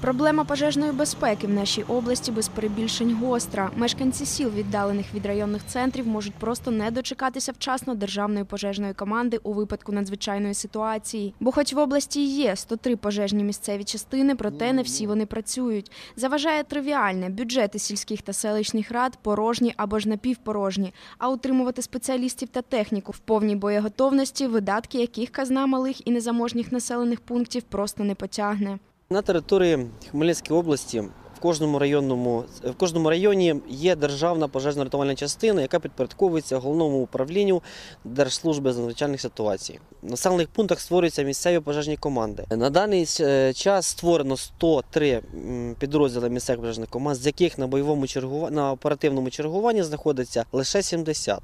Проблема пожежної безпеки в нашій області без перебільшень гостра. Мешканці сіл, віддалених від районних центрів, можуть просто не дочекатися вчасно державної пожежної команди у випадку надзвичайної ситуації. Бо, хоч в області є 103 пожежні місцеві частини, проте не всі вони працюють. Заважає тривіальне бюджети сільських та селищних рад порожні або ж напівпорожні. А утримувати спеціалістів та техніку в повній боєготовності, видатки яких казна малих і незаможніх населених пунктів просто не потягне. На території Хмельницької області в кожному районному в кожному районі є державна пожежно-рятувальна частина, яка підпорядковується головному управлінню Держслужби з надзвичайних ситуацій. В населених пунктах створюються місцеві пожежні команди. На даний е, час створено 103 м, підрозділи місцевих пожежних команд, з яких на бойовому чергуванні на оперативному чергуванні знаходиться лише 70.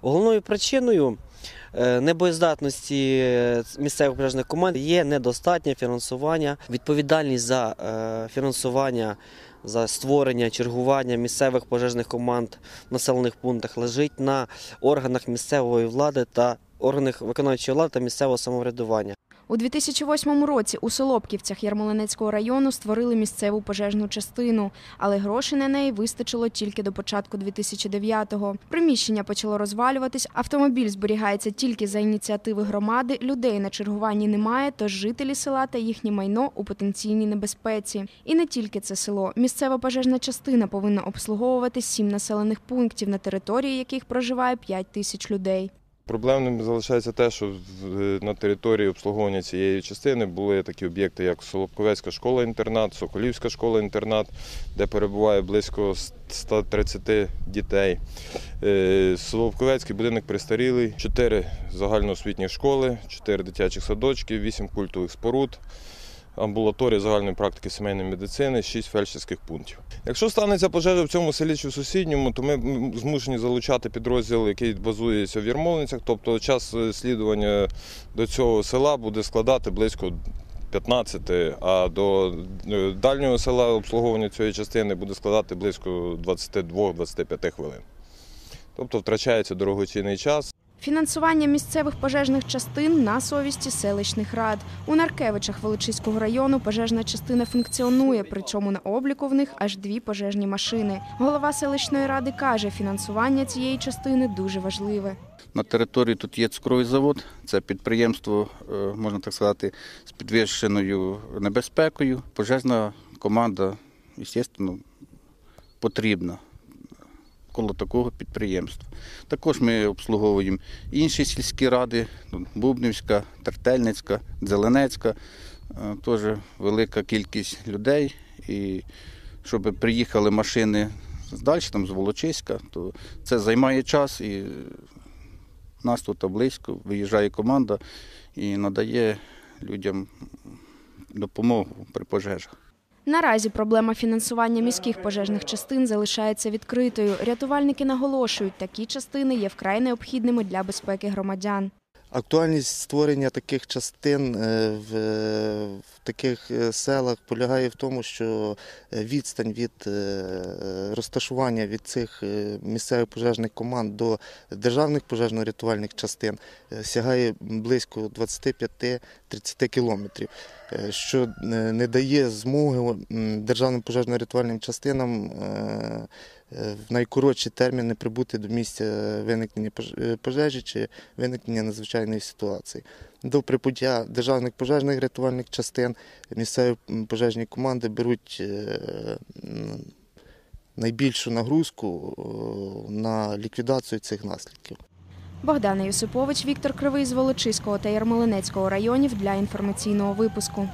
Головною причиною небоєздатності е, місцевих пожежних команд є недостатнє фінансування, відповідальність за е, фінансування. За створення чергування місцевих пожежних команд в населених пунктах лежить на органах місцевої влади та органах виконавчої влади та місцевого самоврядування. У 2008 році у Солопківцях Ярмолинецького району створили місцеву пожежну частину, але грошей на неї вистачило тільки до початку 2009-го. Приміщення почало розвалюватись, автомобіль зберігається тільки за ініціативи громади, людей на чергуванні немає, тож жителі села та їхнє майно у потенційній небезпеці. І не тільки це село. Місцева пожежна частина повинна обслуговувати сім населених пунктів, на території яких проживає 5 тисяч людей. Проблемним залишається те, що на території обслуговування цієї частини були такі об'єкти, як Солобковецька школа-інтернат, Соколівська школа-інтернат, де перебуває близько 130 дітей. Е, Солобковецький будинок престарілий, 4 загальноосвітніх школи, 4 дитячих садочки, 8 культових споруд. Амбулаторія загальної практики сімейної медицини, 6 фельдшерських пунктів. Якщо станеться пожежа в цьому селі чи в сусідньому, то ми змушені залучати підрозділ, який базується в Ярмолинцях. Тобто час слідування до цього села буде складати близько 15, а до е, дальнього села обслуговування цієї частини буде складати близько 22-25 хвилин. Тобто втрачається дорогоцінний час. Фінансування місцевих пожежних частин на совісті селищних рад. У Наркевичах Волочиського району пожежна частина функціонує, причому на обліку в них аж дві пожежні машини. Голова селищної ради каже, фінансування цієї частини дуже важливе. На території тут є цукровий завод, це підприємство, е, можна так сказати, з підвищеною небезпекою. Пожежна команда, звісно, потрібна коло такого підприємства. Також ми обслуговуємо інші сільські ради, Бубнівська, Тертельницька, Зеленецька. Е, Теж велика кількість людей. І щоб приїхали машини далі, там з Волочиська, то це займає час і нас тут близько, виїжджає команда і надає людям допомогу при пожежах. Наразі проблема фінансування міських пожежних частин залишається відкритою. Рятувальники наголошують, такі частини є вкрай необхідними для безпеки громадян. Актуальність створення таких частин е, в, в таких е, селах полягає в тому, що е, відстань від е, розташування від цих місцевих пожежних команд до державних пожежно-рятувальних частин сягає близько 25-30 кілометрів, що не дає змоги державним пожежно-рятувальним частинам в найкоротші терміни прибути до місця виникнення пож- пожежі чи виникнення надзвичайної ситуації. До прибуття державних пожежних рятувальних частин місцеві пожежні команди беруть е, найбільшу нагрузку на ліквідацію цих наслідків. Богдана Юсипович, Віктор Кривий з Волочиського та Ярмолинецького районів для інформаційного випуску.